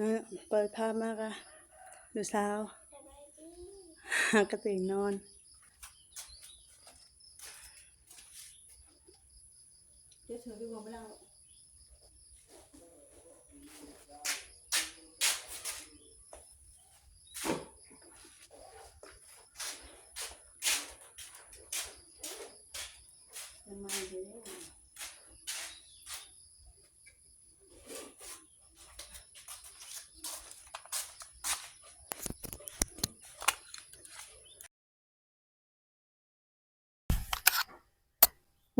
นะเปิดภาพมากอะดูสาวหากระตินอน เดี๋ยวเธอไปบอกไม่เล่า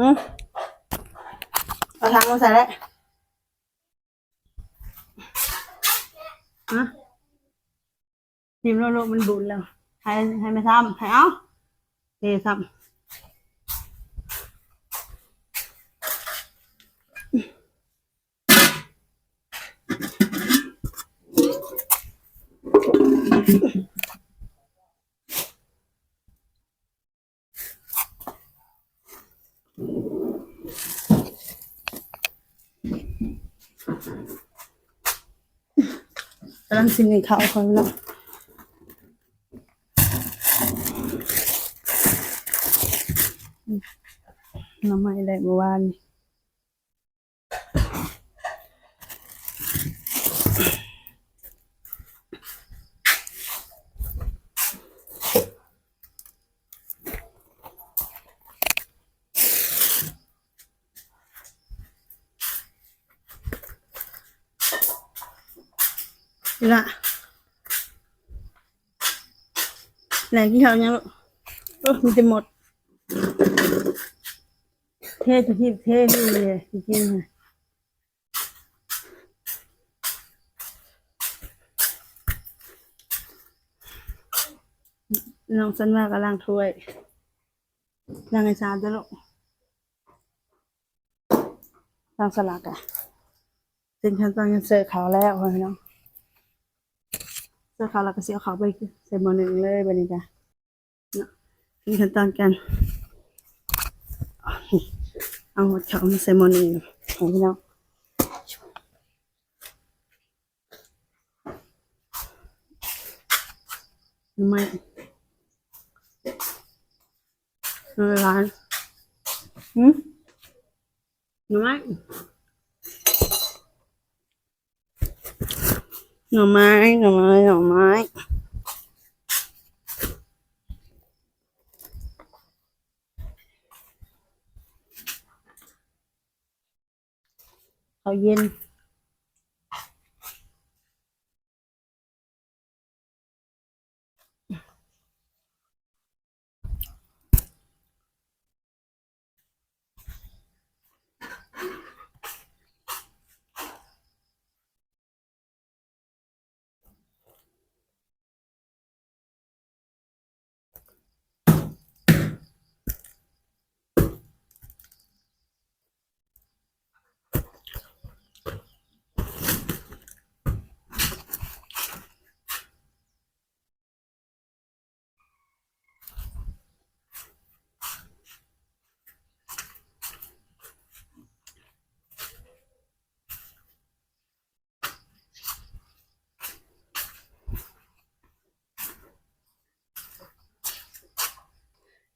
อืมเอาทางมาใส่แล้วฮะพิมพ์โลกมันบุญแล้ว ให้ให้ไม่ซ้ำให้เอาเทซ้ำ กำลังสิ่งเขาคนละน้ำไม่ได้เมื่อวานนี้ นี่ละไหนกินข้าวยังลูกโอ้มีแต่หมด เทศที่เทศที่เลยจริงๆน้องสันว่ากำลังถ้วยล้างไอ้สามจะลูกล้างสลักอะซึ่งขั้นต้อนยังเสิร์ฟขาแล้วพี่น้อง สิร์ฟขาวแล้วก็เสียขาวไปใส่หม้อหนึ่งเลยบันนี้จ้ะเนาะถึงขั้นตอนกันเอาหมดเขามาใส่หม้อหนึ่งของพี่น้องทำไมเออร้านหืมไม้ หน่อไม้หน่อ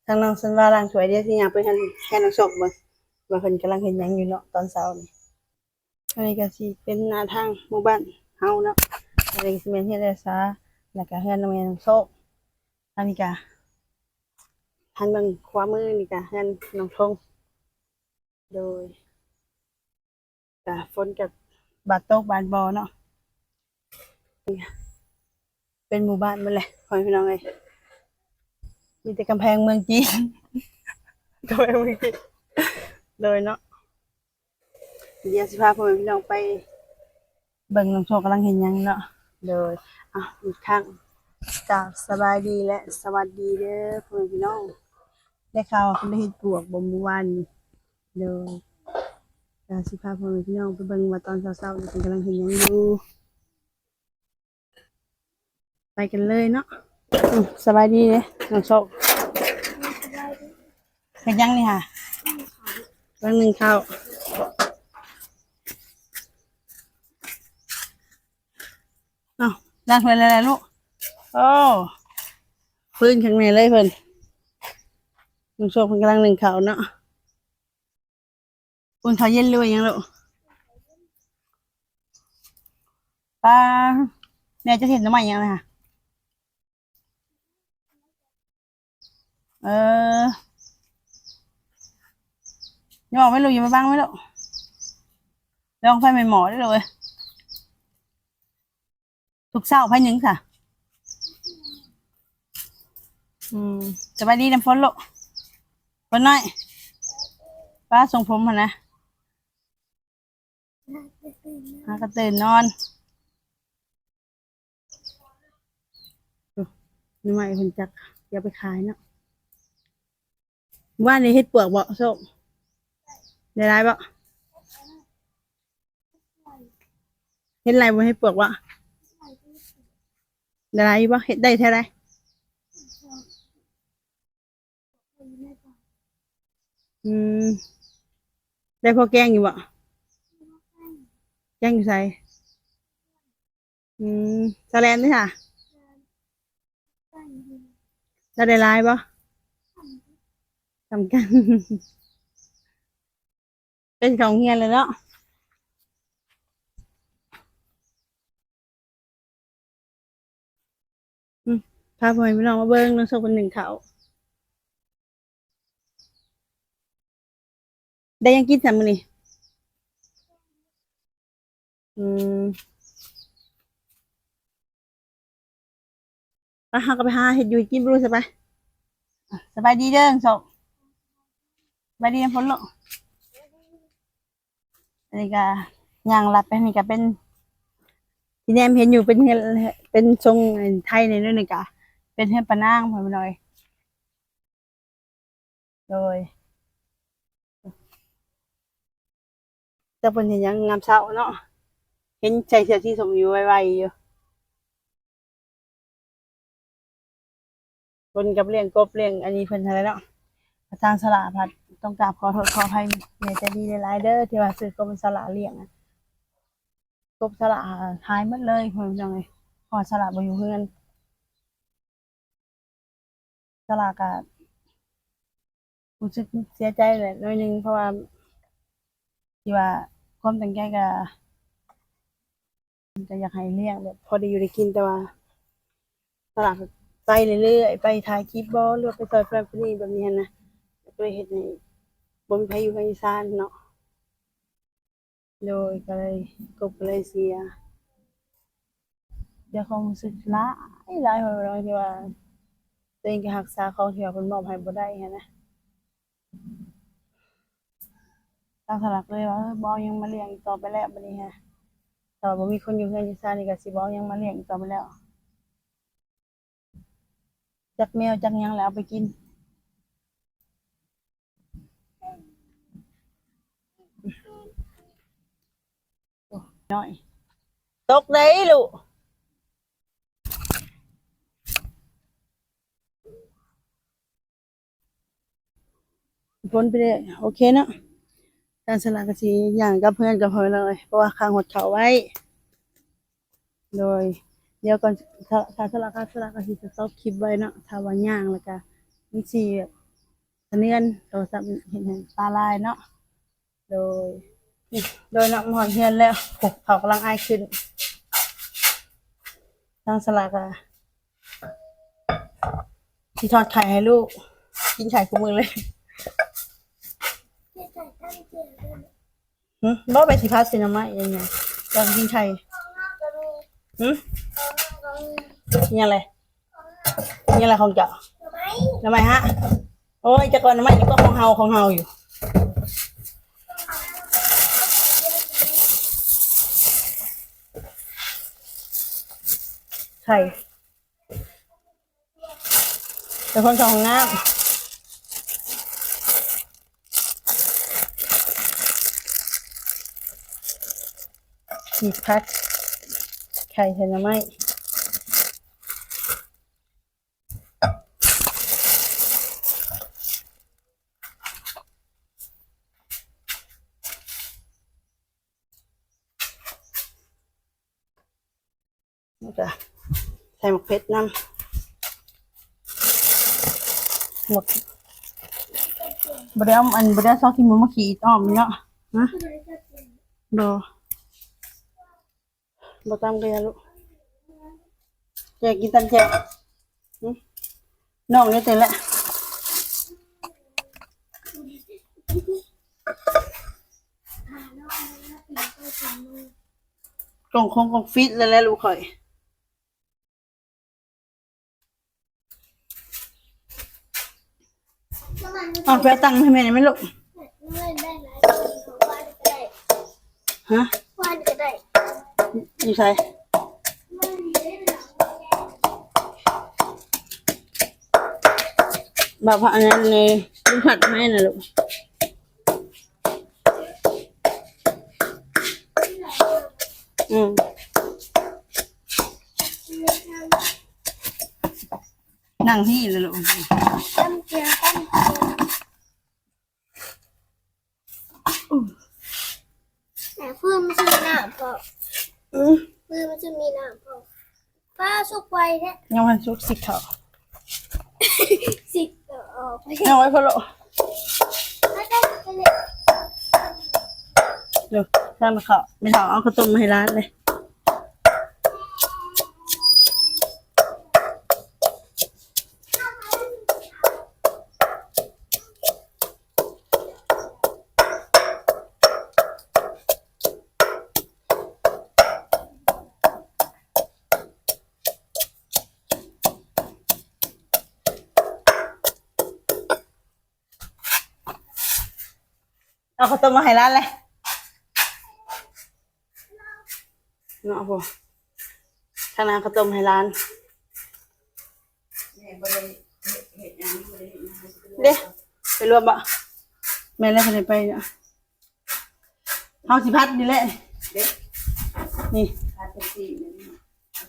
ทางน้องสันว่าล้างถ้วยเดียวที่อยากไปให้ให้น้องศกบ่ว่าเพิ่นกำลังเห็นหยังอยู่เนาะตอนเช้านี่อันนี้ก็สิเป็นหน้าทางหมู่บ้านเฮาเนาะอันนี้ก็สิเป็นเฮ็ดได้ซาแล้วก็เฮือนน้องแม่น้องโซอันนี้ก็ทางเบิ่งขวามือนี่ก็เฮือนน้องทงโดยก็ฝนกับบาดตกบาดบ่เนาะเป็นหมู่บ้านมดเลยพ่อแม่พี่น้องเอ้ย มีแต่กำแพงเมืองจีนกำแพงเมืองจีนเลยเนาะเดี๋ยวสิพาพ่อแม่พี่น้องไป เบิ่งน้องโชคกำลังเห็นหยังเนาะเลยอะอีกครั้งจากสบายดีและสวัสดีเด้อพ่อแม่พี่น้อง ได้ข่าวว่าเพิ่นได้เฮ็ดปลวกบ่เมื่อวานนี้เลยเดี๋ยวสิพาพ่อแม่พี่น้องไปเบิ่งว่าตอนเช้าๆนี่เพิ่นกำลังเห็นหยังอยู่ไปกันเลยเนาะอืม สบายดีเด้น้องโชคเป็นยังนี่ค่ะวันหนึ่งข้าวล้างถ้วยแล้วล่ะลูก โอ้พื้นข้างในเลยเพิ่นลุงโชคเพิ่นกำลังหนึ่งข้าวเนาะอุ่นข้าวเย็นเลยยังลูกป้าแม่จะเห็นน้ำมันยังเลยค่ะ เออยังบอกไม่รู้อยังมาบ้างไหมลูกลองไฟใหม่หมอได้เลยทุกเศร้าไฟหนึ่งค่ะ อืมสบายดีน้ำฝนลูกฝนน้อยป้าส่งผมมานะหากระตื่นนอนนี่ไม่เพิ่นจักอย่าไปขายเนาะ ว่าในเฮ็ดเปวกบ่ส้มได้ไรบ่เฮ็ดไรบ่เฮ็ดเปวกบ่ได้ไรบ่เฮ็ดได้เท่าไรอืมได้พอแกงอยู่บ่แกงอยู่ไสอืมสแลนด้วยค่ะจะได้ไรบ่ สำคัญเป็นของเฮียเลยเนาะพาพ่อพี่น้องมาเบิ้งน้องโซคนหนึ่งเขาได้ยังกินสามมือนี่อืมไปหาก็ไปหาเห็ดอยู่กินบรู้สบายสบายดีเด้อโซส บายดีนะพ้นหรอกอันนี้ก็ย่างลัดไปนี่ก็เป็น ที่แนมเห็นอยู่เป็นเฮ็ดเป็นทรงไทยในนู้นนี่ก็เป็นเฮ็ดปะนางพอมาหน่อย โดยจะเป็นเห็นยังงามเช้าเนาะเห็นใส่เสื้อที่สมอยู่ไวๆอยู่คนกับเลี้ยงกบเลี้ยงอันนี้เพิ่นอะไรเนาะ ทางสลาพัดต้องกราบขอโทษขออภัยแม่ใจดีหลายๆเด้อที่ว่าซื้อกบเป็นสลาเลี้ยงอะกบสลาหายหมดเลยเพิ่นจังไงพอสลาบอยู่เฮือนสลาก็รู้สึกเสียใจแหละน้อยหนึงเพราะว่าที่ว่าความตั้งใจก็จะอยากให้เลี้ยงแบบพอได้อยู่ได้กินแต่ว่าสลาไปเรื่อยๆไปถ่ายคลิปบ่หรือไปซอยแฟนนี่แบบนี้นะ ก็เลยเฮ็ดให้บ่มีใครอยู่ภาคอีสานเนาะโดยก็เลยกบเลยเสียเดี๋ยวความรู้สึกหลายหลายหัวเราะที่ว่าตัวเองก็รักษาของที่ว่าเพิ่นมอบให้บ่ได้หั้นนะตั้งสลักเลยว่าเออบ่เอาหยังมาเลี้ยงอีกต่อไปแล้วบัดนี้ฮะต่อบ่มีคนอยู่เฮือนอยู่ซ่านนี่ก็สิบ่เอาหยังมาเลี้ยงอีกต่อไปแล้ว จักแมวจักหยังแล้วเอาไปกิน น้อยตกได้ลูกพ้นไปเลยโอเคเนาะการสลากกสีอย่างกับเพื่อนกับเพื่อนเลย เพราะว่าค้างหดเขาไว้ โดย เดี๋ยวก่อนถ้าสลากสลากกสีจะซอบคลิปไว้เนาะถ้าว่าย่างแล้วก็มีสีแบบเสนียนโทรศัพท์เห็นเห็นตาลายเนาะโดย โดยนักหอนเฮียนแล้วเขากำลังอายขึ้นตั้งสลากอะที่ทอดไข่ให้ลูก กินไข่กูมือเลยหืมบ่ไปสิพาสินามายังไงลองกินไข่หืมนี่อะไรนี่อะไรของเจ้าทำไมฮะ โอ้ยจะก่อนทำไมก็ของเฮาของเฮาอยู่ ไข่เป็นคนสองน้ำขีดพัดไข่เห็นไหมนี่จ้ะ ส่หมก เผ็ดน้ำหมกบไดเอาอันบไดเอาซอกที่มือมาขี่อ้อมเนาะฮะบบ่ตามกันยาลูกแจกกินตันแจกหึน้องนี่เต็มแล้วกล่องคงกล่องฟิตแล้วแหละลูกข่อย น้ำมัน เอาไปเอาตังค์ให้แม่หน่อยไหมลูกเล่ได้หลายคนของวาดก็ได้ฮะวาดก็ได้อยู่ใส่แบบว่าอันนั้นเลยลูกผัดให้นะลูก อืมนั่งที่เลยลูกตั้มเจียตั้มเจียแต่เพื่อน มันจะมีน้ำพออืมเพื่อนมันจะมีน้ำพอป้าสุกไวแท้ยังวันซุกสิเขาสิบเออออกไปยังไว้พอลูกแล้วได้ไปเลย เดี๋ยวถ้ามาเขาไม่เขาเอาข้าวต้มมาให้ร้านเลย มมาให้ร้านเลยเนาะพ่อข้างหน้าข้าวต้มให้ร้านเด้ไปรวมบะแม่แล้วคนไหนไปเนี่ยเอาสิพัดนี่แหละนี่ถ้าเป็นสีนี่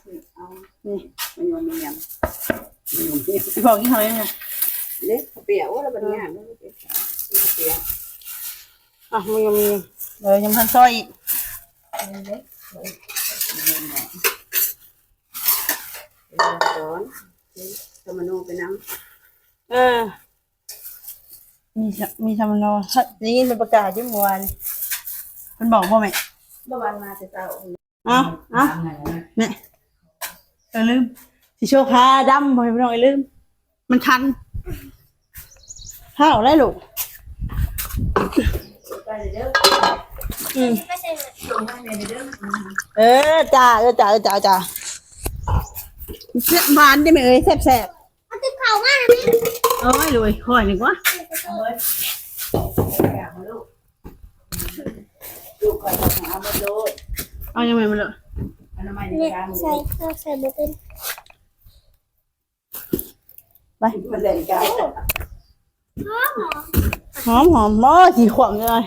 คือเอานี่มันยอมมันยำมันยอมเนี่ยบอกกี่เขาเนี่ยเล็กเปรี้ยวแล้วมันงามแล้วเปรี้ยวเปรี้ยว อะมันยังมีเดี๋ยวยังพันซอยอีกเล็กเลยเย็นหน่อยเดี๋ยวสอนสมโนไปน้เออ มีสะมีสามโนได้ยินเป็นประกาศที่เมื่อวานมันบอกว่าไหมำเมื่อวานมาแต่เช้าเอ้าเอ้าแม่เออลืมสิโชว์ขาดำบ่ให้พี่น้องไอ้ลืม มันคันข้าวไรลูกไปเด้อ อืมไม่ใช่เลยลงให้แม่เด้อเออจ้าเออจ้าเออจ้าจ้าเสียบานได้ไหมเอ้ยแซ่บแซ่บมันติดเผามากนะแม่ๆเอ้ยรวยค่อยหนึ่งวะเอาไว้อยากมาลูกลูกก่อนหามาโดดเอายังไงมาเลยอนามัยในเนี่ยการใส่เราใส่บุกินไปมันเลยกันหอมหอมหอมหอมมอสีขวางเลย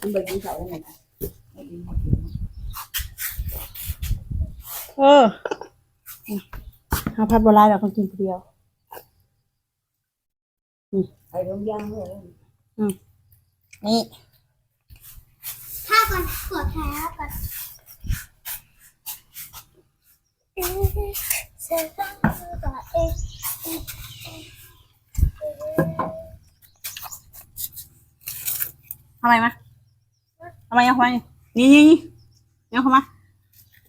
มันไปกินเขาเนี่ยนะเออเอาพัดโบราณแบบคนกินคนเดียวไปโรงยางเลยนี่ข้าวก่อนขวดแท้ก่อนเอ๊ะเสร็จแล้วเอ๊ะเอ๊ะเอ๊ะเอ๊ะ ทำไมมาทำไมยังเข้ามานี่นี่นี่ยังเข้ามา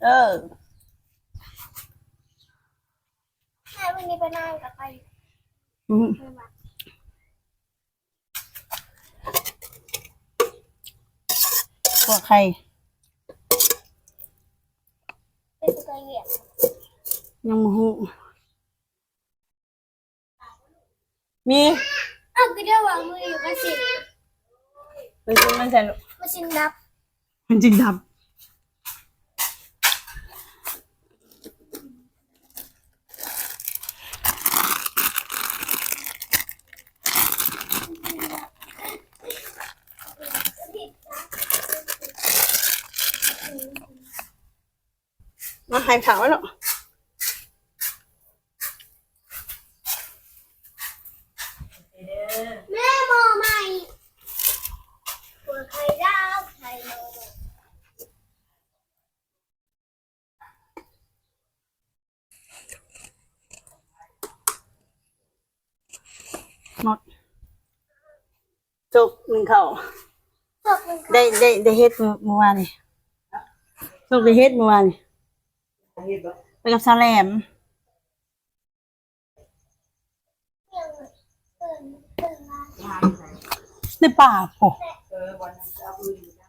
เออแม่วันนี้ไปนั่งกับไปอืมไปวัดพวกใครไปสุกเหยียบยังโมโหมีอ้าวก็เดี๋ยววางมืออยู่มาสิ มันจริงมันใส่ลูกมาสินับ มันจริงดับมาหายถามไว้หรอก แม่โมใหม่หัวไข่ดาวไข่โม หมด จบหนึ่งเข่าจบมันก็ได้ได้ได้เฮ็ดเมื่อวานนี่จบได้เฮ็ดเมื่อวานนี่เฮ็ดบ่ไปกับซาแลมยังเปิดเปิดมาทานใส่ในป่าโอ้เออวันนั้นจะเอาปืนอยู่นะ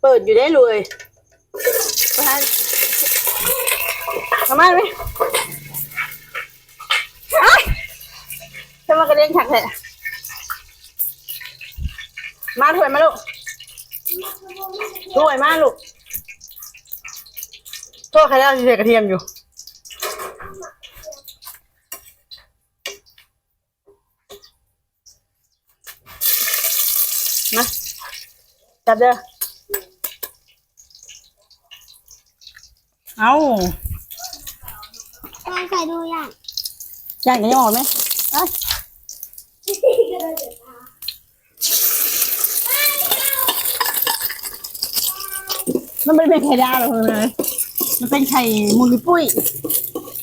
เปิดอยู่ได้เลยไปหา ทำไมไหมเอ้ทำไมกระเด็นฉักเลยมาถวยมาลูกถวยมาลูกโทษใครได้เสียกระเทียมอยู่มาจับเด้อเอา ใส่ใส่ดูอย่างย่างกันยังออกไหมเอ้ยมันไม่ได้เป็นไข่ดาวหรอกเลย มันเป็นไข่มูลิปุ้ย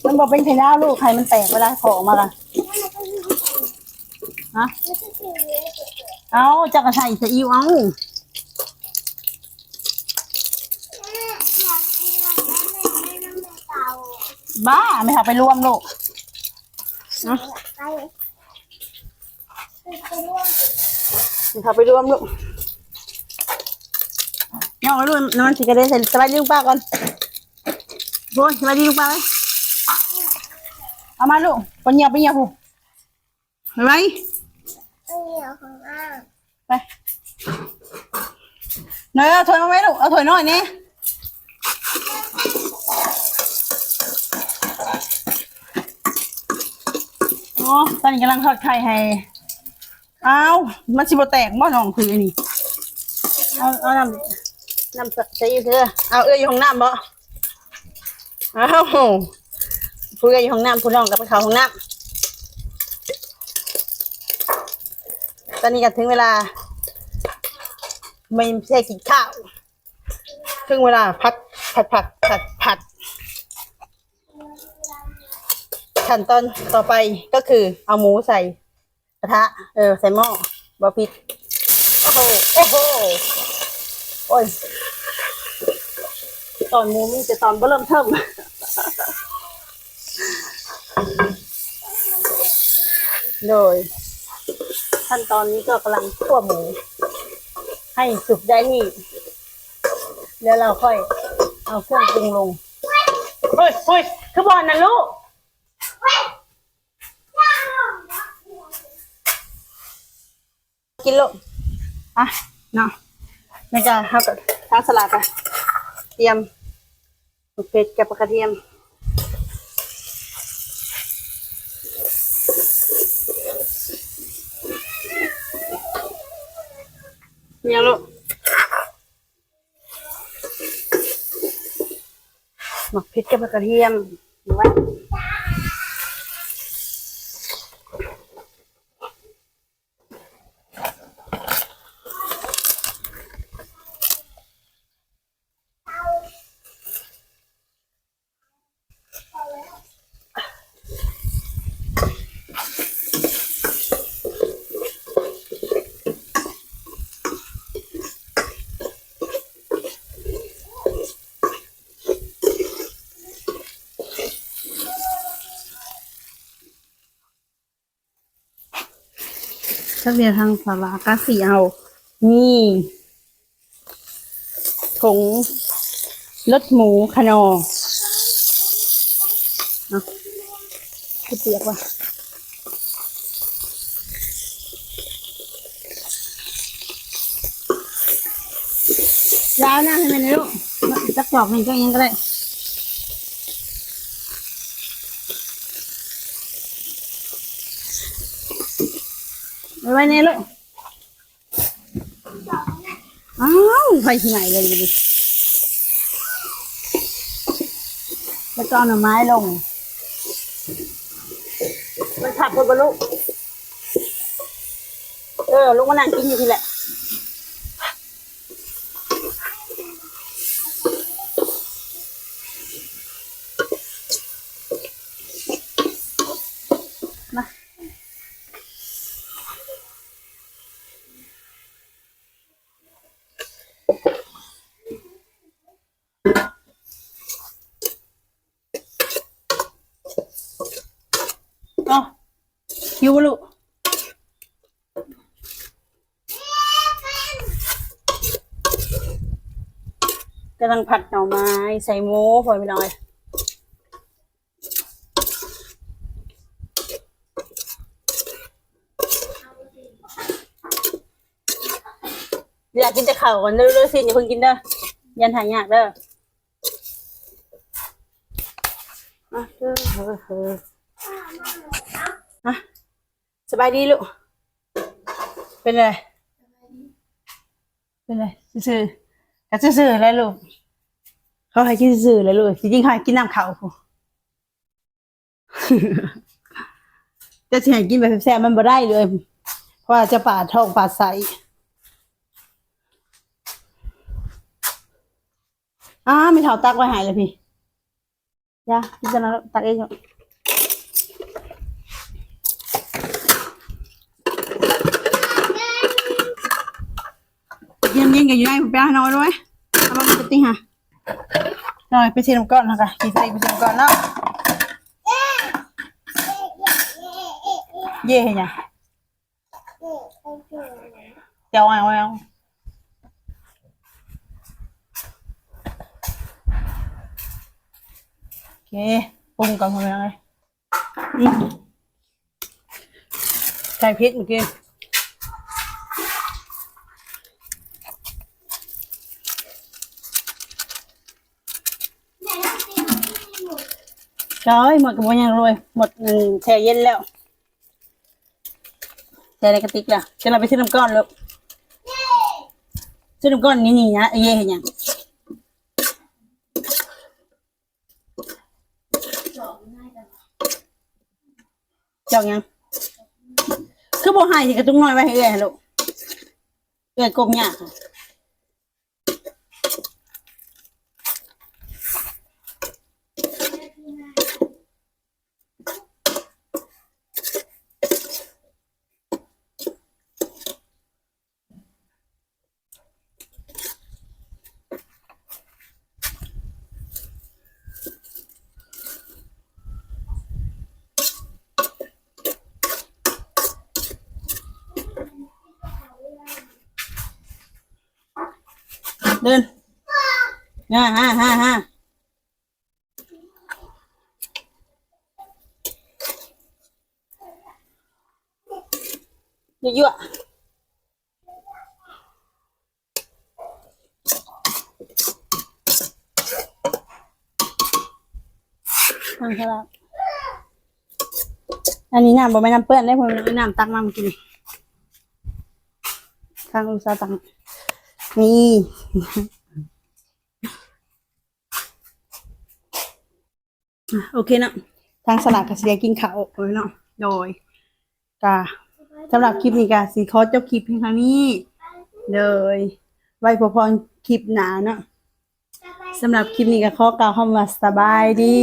มันบอกเป็นไข่ดาวลูก ไข่มันแตกเวลาขอออกมาละฮะไม่ใช่สีนี้เอาจะกระใส่ซีอิ๊วเอา แม่อยากกินอะไรไม่น้ำเตา บ้าไม่เอาไปรวมลูกไปไปร่วมไม่เอาไปรวมลูกย่องไปลูกน้ำมันสีกระเด็นใส่สบายดีลูกป้าก่อนโอ้ยสบายดีลูกป้าเลยเอามาลูกปนเหยียบไปเหยียบหูไปไหมเอาเหนียวของอ้าไปเนยเอาถ้วยมาไหมลูกเอาถ้วยน้อยนี่ ตอนนี้กำลังทอดไข่ให้อ้าวมันสิบแตกบ่น้องคืออันนี้เอาเอาน้ำน้ำใส่อยู่เถอะเอาเอื้ออยู่ห้องน้ำบ่อ้าวผู้เอื้ออยู่ห้องน้ำผู้น้องกับเขาห้องน้ำตอนนี้ก็ถึงเวลา ไม่ใช่กินข้าวถึงเวลาพัดผัดผัดผัดผัด ขั้นตอนต่อไปก็คือเอาหมูใส่กระทะ เออ ใส่หม้อบะพริกโอ้โห โอ้โห โอ้ย ตอนหมูมีแต่ตอนเริ่มเทิมโดย ขั้นตอนนี้ก็กำลังคั่วหมู ให้สุกได้ที่แล้วเราค่อยเอาเครื่องปรุงลงเฮ้ยเฮ้ยคือบอลนะลูก กินลูกอะเนาะในการทำกับทั้งสลัดอะเตรียมเผ็ดกับกระเทียมเนี่ยลูกหมักพริกกับกระเทียมเอาไว้ ถ้าเรียนทางสารากาสีเอา นี่ผงรสหมูขนองเอาคือเปียกว่ะยาวหน้าให้มันลูกจักจอกมันก็ยังก็ได้ ไปไว้ในลูกอ้าวไปที่ไหนเลยดิแล้วกอาหน่อไม้ลง มันขับคนบลูกเออลูกมานั่งกินอยู่ที่แหละมา หิวบ่ลูกกำลังผัดหน่อไม้ใส่หมูพอไปหน่อยอยากกินจะเข่าวก่อนเรื่อยๆสิอย่าเพิ่งกินเด้อยันหายยากเด้ออะเด้อเฮ้อเฮ้ออะ สบายดีลูก เป็นไร เป็นไรซื่อๆก็ซื่อๆแล้วลูก เขาให้กินซื่อๆแล้วลูก จริงๆเขาให้กินน้ำเขาจะสิให้กินแบบแซ่บมันบ่ได้เลย เพราะว่าจะปาดท้องปาดไสอ้ามีเถาตักไว้หายเลยพี่ยาพี่จะนะตักเองเถอะเย็นเย็นๆ กันอยู่ได้ผมไปเอาน้อยด้วยเอามาเป็นติ้งค่ะหน่อยไปเชียมก่อนนะคะกินไปเชียมก่อนเนาะเย่เห็นยังเดี๋ยวเอาเอาเอาโอเคปรุงก่อนพอไหมเลยใส่พริกเมื่อกี้ ร้อยหมดกระบวนยังรวยหมดหนึ่งแช่เย็นแล้วแช่ในกระติกละจะเราไปซื้อน้ำก้อนลูกซื้อน้ำก้อนนี่นี่นะไอ้เย่เห็นยังจอกยังคือบ่ให้สิกระตุ้งน้อยไว้ให้เอื้อยลูกเอื้อยกบยากค่ะเดินฮ่าฮ่าฮ่าฮ่า ยั่วๆทางสลับอันนี้น้ำบ่ไม่น้ำเปื้อนได้ผมน้ำตักมาเมื่อกี้นี่ทางอุตสาหตังนี่โอเคเนาะทางสลัดกับเสียกินข้าวโอ้ยเนาะโดยกา สำหรับคลิปนี้ก็สีคอเจ้าคลิปเพียงเท่านี้เลยไว้พอพรคลิปหนาเนาะสำหรับคลิปนี้ก็ขอกล่าวคำว่าสบายดี